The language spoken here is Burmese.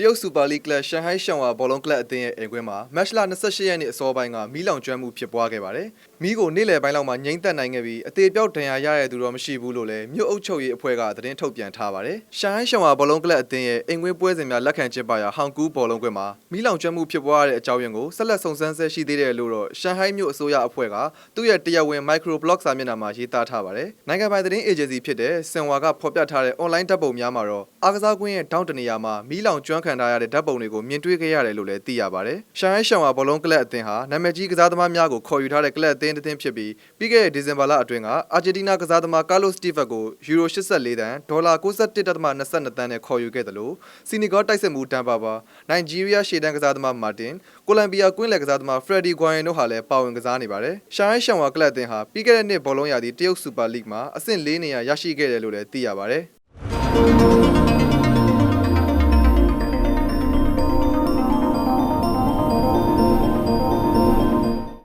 ရုတ်စူပါလိဂ်ကလပ်ရှန်ဟိုင်းရှန်ဝါဘောလုံးကလပ်အသင်းရဲ့အိမ်ကွင်းမှာမတ်လ28ရက်နေ့အစောပိုင်းကမီးလောင်ကျွမ်းမှုဖြစ်ပွားခဲ့ပါတယ်။မီးကိုနေ့လယ်ပိုင်းလောက်မှာငြိမ်းသက်နိုင်ခဲ့ပြီးအသေးပြောက်ဒဏ်ရာရရတဲ့သူတော့မရှိဘူးလို့လည်းမြို့အုပ်ချုပ်ရေးအဖွဲ့ကသတင်းထုတ်ပြန်ထားပါတယ်။ရှန်ဟိုင်းရှန်ဝါဘောလုံးကလပ်အသင်းရဲ့အိမ်ကွင်းပွဲစဉ်များလက်ခံကျင်းပရာဟောင်ကူးဘောလုံးကွင်းမှာမီးလောင်ကျွမ်းမှုဖြစ်ပွားရတဲ့အကြောင်းရင်းကိုဆက်လက်စုံစမ်းဆဲရှိသေးတယ်လို့တော့ရှန်ဟိုင်းမြို့အစိုးရအဖွဲ့ကသူ့ရဲ့တရားဝင် micro blog စာမျက်နှာမှာရေးသားထားပါတယ်။နိုင်ငံပိုင်သတင်းအေဂျင်စီဖြစ်တဲ့စင်ဝါကဖော်ပြထားတဲ့ online ဓာတ်ပုံများမှာတော့အားကစားကွင်းရဲ့တောင်းတနေရာမှာမီးလောင်ကျွမ်းခံထားရတဲ့ဓာတ်ပုံတွေကိုမြင်တွေ့ခဲ့ရတယ်လို့လည်းသိရပါတယ်။ရှန်ဟိုင်းရှန်ဝါဘောလုံးကလပ်အသင်းဟာနာမည်ကြီးကစားသမားများကိုခေါ်ယူထားတဲ့ကလပ်အသင်းတစ်သင်းဖြစ်ပြီးပြီးခဲ့တဲ့ဒီဇင်ဘာလအတွင်းကအာဂျင်တီးနားကစားသမားကာလိုစတီဗက်ကိုယူရို84တန်းဒေါ်လာ61.22တန်းနဲ့ခေါ်ယူခဲ့တယ်လို့စီနီဂေါတိုက်စစ်မှုတန်ပါပါနိုင်ဂျီးရီးယားရှေ့တန်းကစားသမားမာတင်ကိုလံဘီယာကွင်းလယ်ကစားသမားဖရက်ဒီဂွိုင်ယန်တို့ဟာလည်းပါဝင်ကစားနေပါတယ်။ရှန်ဟိုင်းရှန်ဝါကလပ်အသင်းဟာပြီးခဲ့တဲ့နှစ်ဘောလုံးရာသီတရုတ်စူပါလိဂ်မှာအဆင့်၄နေရာရရှိခဲ့တယ်လို့လည်းသိရပါတယ်။